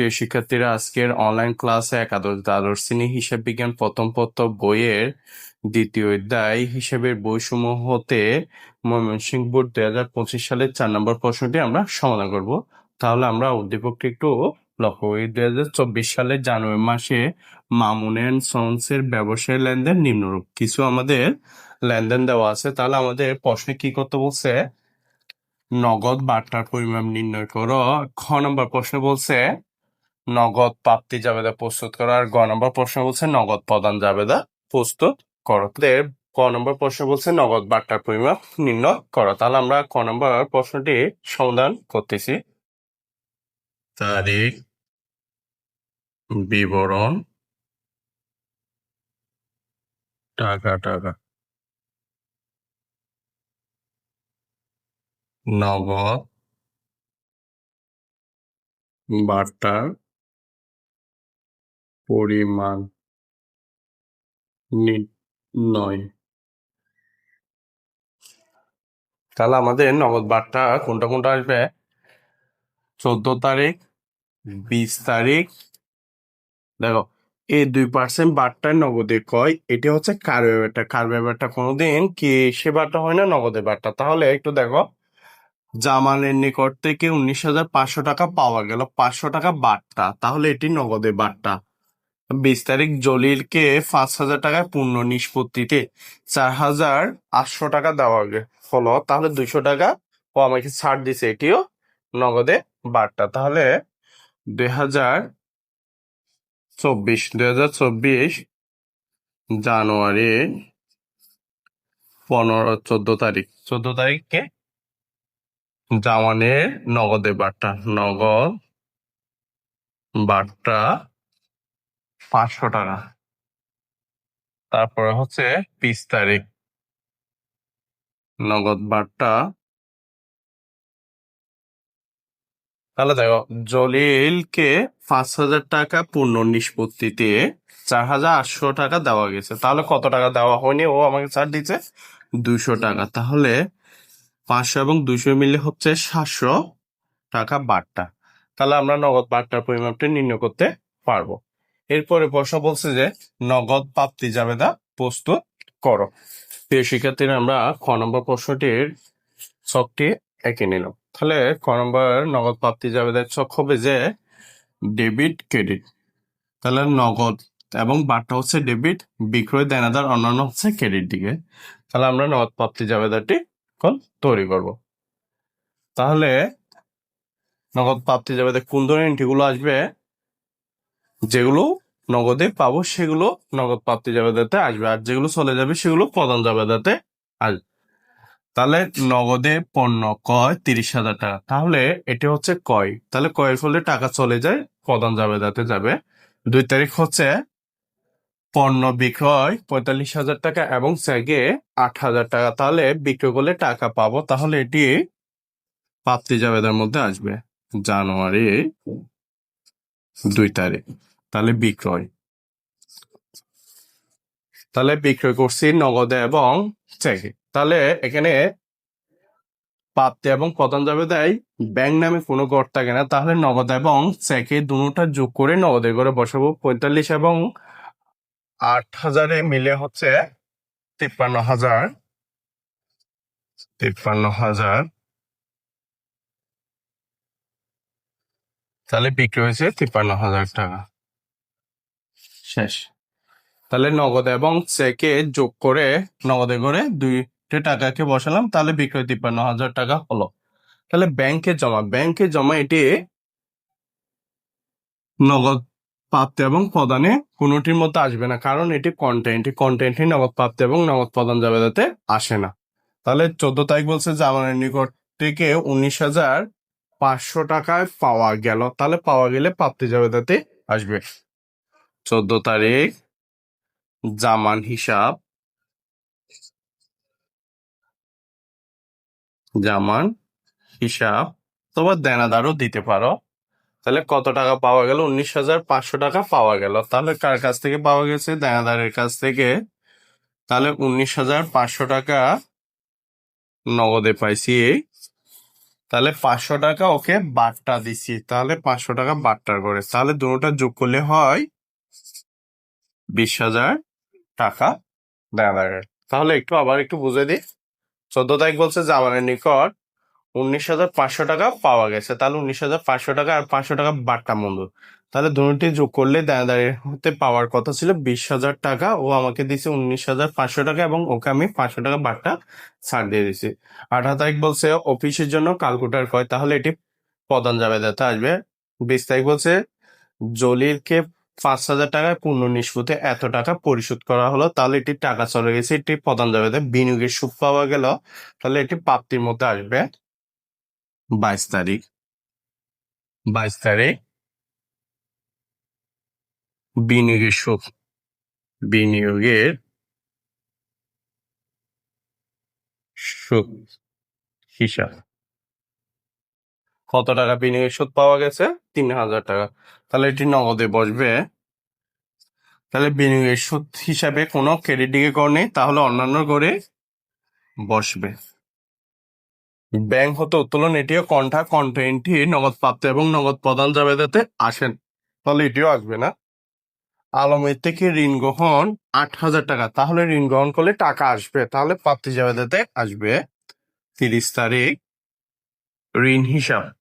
প্রিয় শিক্ষার্থীরা, আজকের অনলাইন ক্লাসে একাদশ দ্বাদশ শ্রেণি হিসাব বিজ্ঞান প্রথম পত্র বইয়ের দ্বিতীয় অধ্যায় হিসাবের বইসমূহ হতে ময়মনসিংহ বোর্ড দুই হাজার পঁচিশ সালের চার নম্বর প্রশ্নটি আমরা সমাধান করব। তাহলে আমরা উদ্দীপকটি একটু লক্ষ্য করি। দুই হাজার চব্বিশ সালের জানুয়ারি মাসে মামুন অ্যান্ড সন্সের ব্যবসায়ী লেনদেন নিম্নরূপ। কিছু আমাদের লেনদেন দেওয়া আছে। তাহলে আমাদের প্রশ্নে কি করতে বলছে? নগদ বার্তার পরিমাণ নির্ণয় করো। খ নম্বর প্রশ্ন বলছে নগদ প্রাপ্তি জাবেদা প্রস্তুত করো। আর গ নম্বর প্রশ্ন বলছে, নগদ প্রদান জাবেদা প্রস্তুত করো। ক নম্বর প্রশ্ন বলছে, নগদ বার্তার পরিমাপ নির্ণয় করো। তাহলে আমরা ক নম্বর প্রশ্নটি সমাধান করতেছি। তারিখ, বিবরণ, টাকা টাকা। নগদ বার্তার পরিমাণ নির্ণয় তাহলে আমাদের নগদ বার্তা কোনটা কোনটা আসবে? চোদ্দ তারিখ, বিশ তারিখ। দেখো, এই দুই পার্সেন্ট বারটার নগদে কয়? এটি হচ্ছে কার ব্যাপারটা? কার ব্যাপারটা কোনোদিন কি সে বারটা হয় না নগদের বারটা? তাহলে একটু দেখো, জামালের নিকট থেকে উনিশ হাজার পাঁচশো টাকা পাওয়া গেল, পাঁচশো টাকা বারটা। তাহলে এটি নগদে বারটা। বিশ তারিখ জলিলকে পাঁচ হাজার টাকায় পূর্ণ নিষ্পত্তিতে চার হাজার আটশো টাকা দেওয়া হলো, তাহলে দুইশো টাকা ও আমাকে ছাড় দিছে এটিও নগদে বারটা। তাহলে দুই হাজার চব্বিশ দুই হাজার চব্বিশ জানুয়ারি পনেরো, চোদ্দ তারিখ। চোদ্দ তারিখে জামানের নগদে বার্তা নগদ বার্তা পাঁচশো টাকা। তারপরে হচ্ছে বিশ তারিখ। নগদ বার্তা তাহলে দেখো, জলিলকে পাঁচ হাজার টাকা পূর্ণ নিষ্পত্তিতে চার হাজার আটশো টাকা দেওয়া গেছে। তাহলে কত টাকা দেওয়া হয়নি? ও আমাকে ছাড় দিচ্ছে দুশো টাকা। তাহলে পাঁচশো এবং দুশো মিলে হচ্ছে সাতশো টাকা বার্তা তাহলে আমরা নগদ বার্তার পরিমাপটি নির্ণয় করতে পারব। এরপরে প্রশ্ন বলছে যে, নগদ প্রাপ্তি জাবেদা প্রস্তুত করো। প্রিয় শিক্ষার্থীরা, আমরা খ নম্বর প্রশ্নটির ছকটি এঁকে নিলাম। তাহলে ক নম্বর নগদ প্রাপ্তি জাবেদার ছক হবে যে, ডেবিট, ক্রেডিট। তাহলে নগদ এবং বার্তা হচ্ছে ডেবিট, বিক্রয়, দেনাদার, অন্যান্য হচ্ছে ক্রেডিট দিকে। তাহলে আমরা নগদ প্রাপ্তি জাবেদাটি এখন তৈরি করব। তাহলে নগদ প্রাপ্তি জাবেদা কোন ধরনের এন্ট্রিগুলো আসবে? যেগুলো নগদে পাবো, সেগুলো নগদ প্রাপ্তি জাবেদাতে আসবে। আর যেগুলো চলে যাবে, সেগুলো প্রধান জাবেদাতে আসবে। তাহলে নগদে পণ্য কয় তিরিশ হাজার টাকা। তাহলে এটি হচ্ছে কয় তাহলে কয়ের ফলে টাকা চলে যায় প্রধান জাবেদাতে যাবে। দুই তারিখ হচ্ছে পণ্য বিক্রয় পঁয়তাল্লিশ হাজার টাকা এবং চেকে আট হাজার টাকা। তাহলে বিক্রয় করলে টাকা পাবো, তাহলে এটি প্রাপ্তি জাবেদার মধ্যে আসবে। জানুয়ারি দুই তারিখ। তাহলে বিক্রয়। তাহলে বিক্রয় করছি নগদে এবং চেকে। তাহলে এখানে প্রাপ্তি এবং প্রধান যাবে দেয় ব্যাংক নামে কোনো গড় থাকে না, তাহলে নগদ এবং চেকে দুটা যোগ করে নগদে করে বসাবো পঁয়তাল্লিশ এবং আট হাজারে মিলে হচ্ছে তিপ্পান্ন হাজার। তিপ্পান্ন হাজার। তাহলে বিক্রি হয়েছে তিপ্পান্ন হাজার টাকা। শেষ। তাহলে নগদ এবং চেকে যোগ করে, নগদে করে দুইটা টাকাকে বসালাম, তাহলে বিক্রয় তিপ্পান্ন হাজার টাকা হলো। তাহলে ব্যাংকে জমা ব্যাংকে জমা এটি নগদ প্রাপ্ত এবং প্রদানে কোনোটির মধ্যে আসবে না, কারণ এটি কন্টেন্ট কন্টেন্টই নগদ প্রাপ্ত এবং নগদ প্রদান যাবে যাতে আসে না। তাহলে চোদ্দ তারিখ বলছে জামানের নিকট থেকে উনিশ হাজার পাঁচশো টাকায় পাওয়া গেল, তাহলে পাওয়া গেলে প্রাপ্তি যাবে যাতে আসবে। চোদ্দ তারিখ, জামান হিসাব। জামান হিসাব। তোমার দেনাদারও দিতে পারো। তাহলে কত টাকা পাওয়া গেল? উনিশ হাজার পাঁচশো টাকা পাওয়া গেল। তাহলে কার কাছ থেকে পাওয়া গেছে? দেনাদারের কাছ থেকে। তাহলে উনিশ হাজার পাঁচশো টাকা নগদে পাইছি। তাহলে পাঁচশো টাকা ওকে বাট্টা দিছি। তাহলে পাঁচশো টাকা বাট্টার করে। তাহলে দুটোটা যোগ করলে হয় বিশ হাজার টাকা দেওয়া লাগে। তাহলে একটু আবার একটু বুঝে দিই। চোদ্দ তারিখ বলছে যে আমার নিকট উনিশ হাজার পাঁচশো টাকা পাওয়া গেছে। তাহলে উনিশ হাজার পাঁচশো টাকা আর পাঁচশো টাকা বাট্টা মূল্য তাহলে দুটি যোগ করলে দাঁড়িয়ে হতে পাওয়ার কথা ছিল বিশ হাজার টাকা। ও আমাকে দিছে উনিশ হাজার পাঁচশো টাকা এবং ওকে আমি পাঁচশো টাকা বাট্টা ছাড় দিয়ে দিছি আঠারো তারিখ বলছে অফিসের জন্য কালকুটার কয়। তাহলে এটি প্রধান জাবেদাতে আসবে। বিশ তারিখ বলছে জলিলকে পাঁচ হাজার টাকায় পূর্ণ নিষ্পত্তি এত টাকা পরিশোধ করা হলো, তাহলে এটি টাকা চলে গেছে, এটি প্রধান জাবেদে বিনিয়োগের সুদ পাওয়া গেল, তাহলে এটি প্রাপ্তির মধ্যে আসবে বাইশ তারিখ। বাইশ তারিখ বিনিয়োগের সুদ বিনিয়োগের সুদ হিসাব। কত টাকা বিনিয়োগের সুদ পাওয়া গেছে? তিন হাজার টাকা। তাহলে এটি নগদে বসবে। তাহলে বিনিয়োগের সুদ হিসাবে কোনো ক্রেডিট দিকে কর নেই, তাহলে অন্যান্য করে বসবে। ব্যাংক হতে উত্তোলন, এটিও কন্ঠা কন্টেন্টটি নগদ প্রাপ্ত এবং নগদ প্রদান জাবেদাতে আসেন। তাহলে এটিও আসবে না। আলমের থেকে ঋণ গ্রহণ আট হাজার টাকা। তাহলে ঋণ গ্রহণ করলে টাকা আসবে। তাহলে প্রাপ্তি জাবেদাতে আসবে। তিরিশ তারিখ ঋণ হিসাব।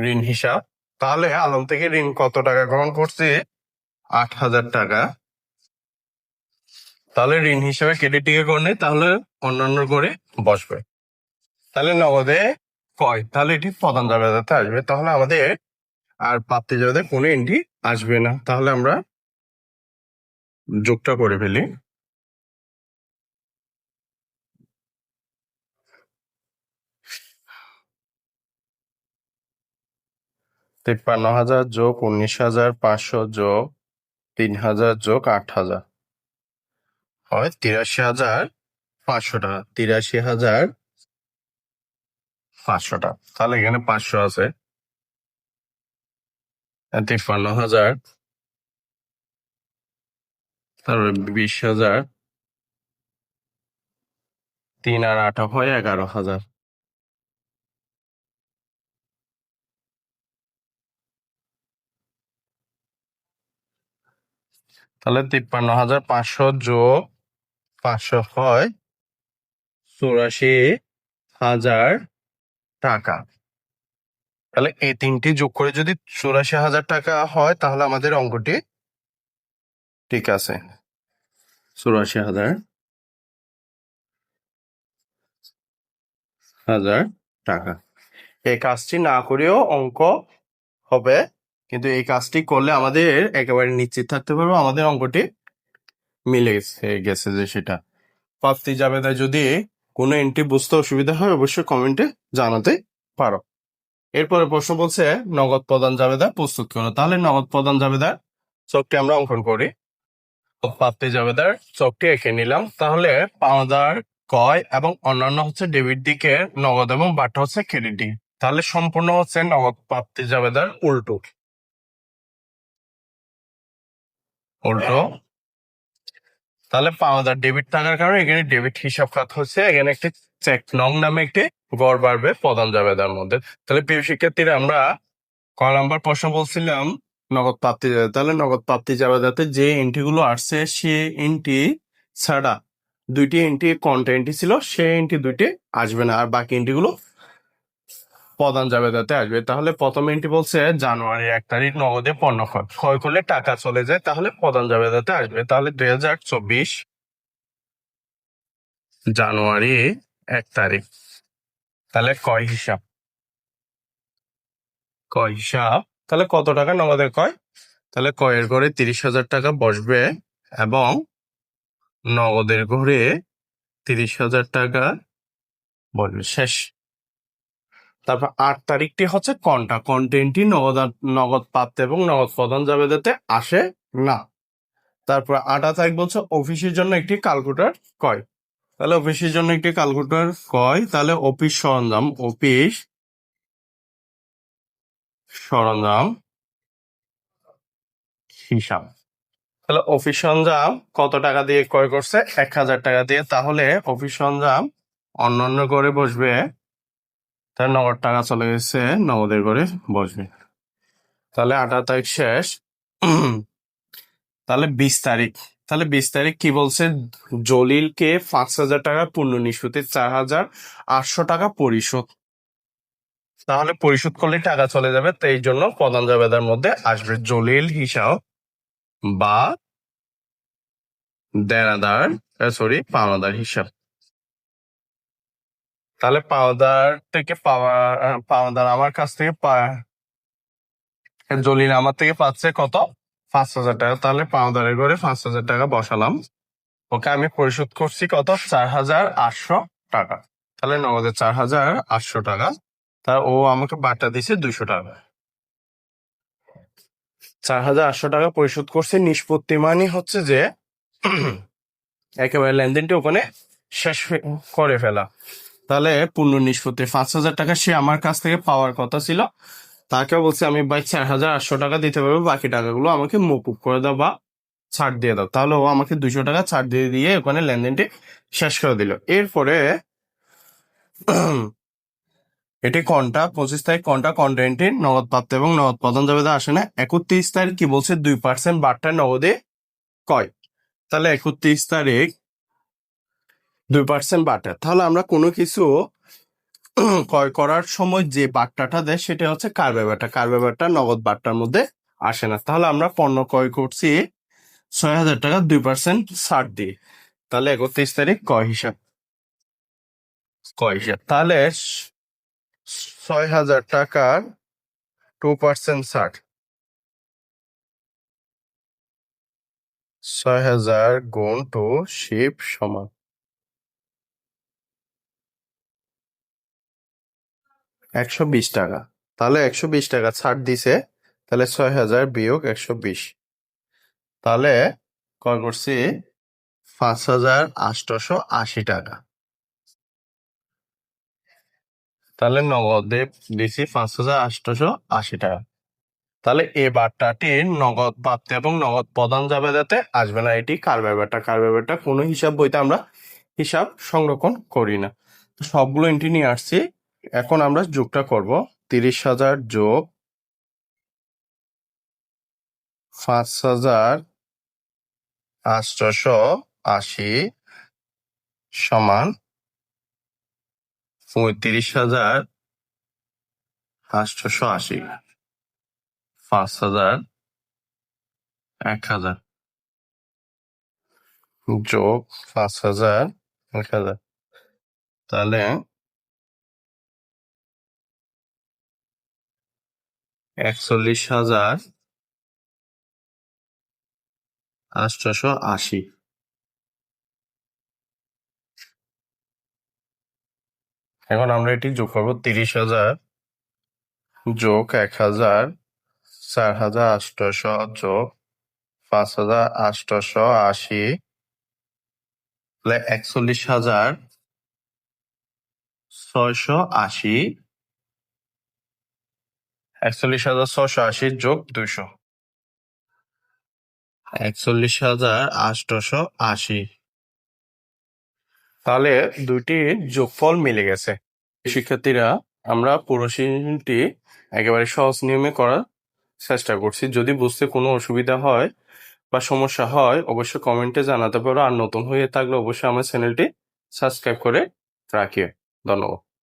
ঋণ হিসাব। তাহলে আলম থেকে ঋণ কত টাকা গ্রহণ করছে? আট হাজার টাকা। তাহলে ঋণ হিসাবে ক্রেডিট টিকে করলে তাহলে অন্যান্য করে বসবে। তাহলে নগদে কয়? তাহলে এটি প্রধান জাবেদাতে আসবে। তাহলে আমাদের আর প্রাপ্তি জাবেদে কোনো এন্ট্রি আসবে না। তাহলে আমরা যোগটা করে ফেলি। তিপ্পান্ন হাজার যোগ উনিশ হাজার পাঁচশো যোগ তিন হাজার যোগ আট হাজার। হয় তিরাশি হাজার পাঁচশো টাকা। তিরাশি হাজার পাঁচশো টাকা। তাহলে এখানে পাঁচশো আছে। তিপ্পান্ন হাজার তারপরে বিশ হাজার তিন আর আট হয় এগারো হাজার। তাহলে তিপ্পান্ন হাজার পাঁচশো যোগ পাঁচশো হয় চুরাশি হাজার টাকা। তাহলে এই তিনটি যোগ করে যদি চুরাশি হাজার টাকা হয়, তাহলে আমাদের অঙ্কটি ঠিক আছে। চুরাশি হাজার হাজার টাকা। এই কাজটি না করেও অঙ্ক হবে কিন্তু এই কাজটি করলে আমাদের একেবারে নিশ্চিত থাকতে পারব, আমাদের অঙ্কটি মিলে গেছে গেছে যে সেটা। প্রাপ্তি জাবেদায় যদি কোনো এন্ট্রি বুঝতে অসুবিধা হয়, অবশ্যই কমেন্টে জানাতে পারো। এরপরে প্রশ্ন বলছে, নগদ প্রদান জাবেদা প্রস্তুত করো। তাহলে নগদ প্রদান জাবেদার চকটি আমরা অঙ্কন করি। প্রাপ্তি জাবেদার চকটি এঁকে নিলাম। তাহলে পাওনাদার কয় এবং অন্যান্য হচ্ছে ডেবিট দিকে নগদ এবং বাটা হচ্ছে ক্রেডিট দিক। তাহলে সম্পূর্ণ হচ্ছে নগদ প্রাপ্তি জাবেদার উল্টো। উল্টো। তাহলে পাওনাদার ডেবিট থাকার কারণে এখানে ডেবিট হিসাব খাত হচ্ছে, এখানে একটি চেক নং নামে একটি গড় বাড়বে প্রধান জাবেদার মধ্যে। তাহলে প্রিয় শিক্ষার্থীরা, আমরা ক নাম্বার প্রশ্ন বলছিলাম, নগদ প্রাপ্তি যাবে, তাহলে নগদ প্রাপ্তি জাবেদাতে যে এন্ট্রি গুলো আসছে, সে এন্ট্রি ছাড়া দুইটি এন্ট্রি কোনটা এন্ট্রি ছিল, সে এন্ট্রি দুইটি আসবে না, আর বাকি এন্ট্রি গুলো প্রধান জাবেদাতে আসবে। তাহলে প্রথম এন্ট্রি বলছে, জানুয়ারি এক তারিখ নগদে পণ্য ক্রয় ক্রয় করলে টাকা চলে যায়, তাহলে প্রধান জাবেদাতে আসবে। তাহলে দুই হাজার চব্বিশ জানুয়ারি এক তারিখ। তাহলে কয় হিসাব? কয় হিসাব? তাহলে কত টাকা নগদে কয়? তাহলে কয়ের ঘরে তিরিশ হাজার টাকা বসবে এবং নগদের ঘরে তিরিশ হাজার টাকা বসবে। শেষ। তারপর আট তারিখটি হচ্ছে কন্টা কন্টেন্টটি নগদ নগদ প্রাপ্ত এবং নগদ প্রদান জাবেদাতে আসে না। তারপর আটা তারিখ বলছে অফিসের জন্য একটি ক্যালকুলেটর কয় তাহলে অফিসের জন্য একটি ক্যালকুলেটর কয় তাহলে অফিস সরঞ্জাম অফিস সরঞ্জাম হিসাব। তাহলে অফিস সরঞ্জাম কত টাকা দিয়ে ক্রয় করছে? এক হাজার টাকা দিয়ে। তাহলে অফিস সরঞ্জাম অন্যান্য করে বসবে তার নগদ টাকা চলে গেছে নগদের করে বসবে। তাহলে আঠারো তারিখ শেষ। তাহলে বিশ তারিখ। তাহলে বিশ তারিখ কি বলছে? জলিলকে পাঁচ হাজার টাকা পূর্ণ নিষ্পত্তি চার হাজার আটশো টাকা পরিশোধ। তাহলে পরিশোধ করলে টাকা চলে যাবে, তো এই জন্য প্রধান জাবেদার মধ্যে আসবে জলিল, হিসাব বা দেনাদার সরি পাওনাদার হিসাব। তাহলে পাওদার থেকে পাওয়া আহ, পাওনাদার আমার কাছ থেকে জলিল আমার থেকে পাচ্ছে কত? পাঁচ হাজার টাকা। তাহলে পাওদারের ঘরে পাঁচ হাজার টাকা বসালাম। ওকে আমি পরিশোধ করছি কত? চার হাজার আটশো টাকা। তাহলে নগদে চার হাজার আটশো টাকা। তা ও আমাকে বাটা দিছে দুইশো টাকা। চার হাজার আটশো টাকা পরিশোধ করছে। নিষ্পত্তি মানে হচ্ছে যে একেবারে লেনদেনটি ওখানে শেষ করে ফেলা। তাহলে পূর্ণ নিষ্পত্তি। পাঁচ হাজার টাকা সে আমার কাছ থেকে পাওয়ার কথা ছিল। তাকে বলছে, আমি ভাই চার হাজার আটশো টাকা দিতে পারব, বাকি টাকাগুলো আমাকে মকুব করে দাও বা ছাড় দিয়ে দাও। তাহলে ও আমাকে দুশো টাকা ছাড় দিয়ে দিয়ে ওখানে লেনদেনটি শেষ করে দিল। এরপরে এটি কন্টা, পঁচিশ তারিখ কোনটা কন্টেন্টে নগদ প্রাপ্ত এবং নগদ প্রদান যাবে আসে না একত্রিশ তারিখ কি বলছে? দুই পার্সেন্ট বারটা নগদে কয়? তাহলে একত্রিশ তারিখ দুই পার্সেন্ট বাটা তাহলে আমরা কোনো কিছু ক্রয় করার সময় যে বাট্টাটা দেয়, সেটা হচ্ছে কার ব্যাপারটা? কার ব্যাপারটা? নগদ বাট্টার মধ্যে আসে না। তাহলে আমরা পণ্য ক্রয় করছি ছয় হাজার টাকা, দুই পার্সেন্ট ছাড় দিয়ে। তাহলে একত্রিশ তারিখ কয় হিসাব। কয় হিসাব। তাহলে ছয় হাজার টাকার টু পার্সেন্ট ছাড়। ছয় হাজার গুণ টু শিপ সমান। একশো বিশ টাকা। তাহলে একশো বিশ টাকা ছাড় দিছে, তাহলে ছয় হাজার বিয়োগ একশো বিশ। তাহলে কয় করছি পাঁচ হাজার আটশোশো আশি টাকা। তাহলে নগদে দিছি পাঁচ হাজার আটশোশো আশি টাকা। তাহলে এই বার্তাটি নগদ প্রাপ্তি এবং নগদ প্রদান যাবে যাতে আসবে না। এটি কার ব্যাপারটা? কার ব্যাপারটা? কোনো হিসাব বইতে আমরা হিসাব সংরক্ষণ করি না। সবগুলো এন্ট্রি নিয়ে আসছি। এখন আমরা যোগটা করব তিরিশ হাজার যোগ পাঁচ হাজার আটশোশো আশি সমান পঁয়ত্রিশ হাজার আটশোশো আশি। পাঁচ হাজার, এক হাজার। যোগ পাঁচ হাজার, এক হাজার। তাহলে একচল্লিশ হাজার আটশোশো আশি। এখন আমরা এটি যোগ করব তিরিশ হাজার যোগ এক হাজার, চার হাজার আটশোশো যোগ পাঁচ হাজার আটশোশো আশি। একচল্লিশ হাজার ছয়শো আশি একচল্লিশ হাজার ছয়শো আশি যোগ দুইশো। একচল্লিশ হাজার আটশোশো আশি। তাহলে দুইটি যোগফল মিলে গেছে। শিক্ষার্থীরা, আমরা পুরো সিজনটি একেবারে সহজ নিয়মে করার চেষ্টা করছি। যদি বুঝতে কোনো অসুবিধা হয় বা সমস্যা হয়, অবশ্যই কমেন্টে জানাতে পারো। আর নতুন হয়ে থাকলে অবশ্যই আমার চ্যানেলটি সাবস্ক্রাইব করে রাখিও। ধন্যবাদ।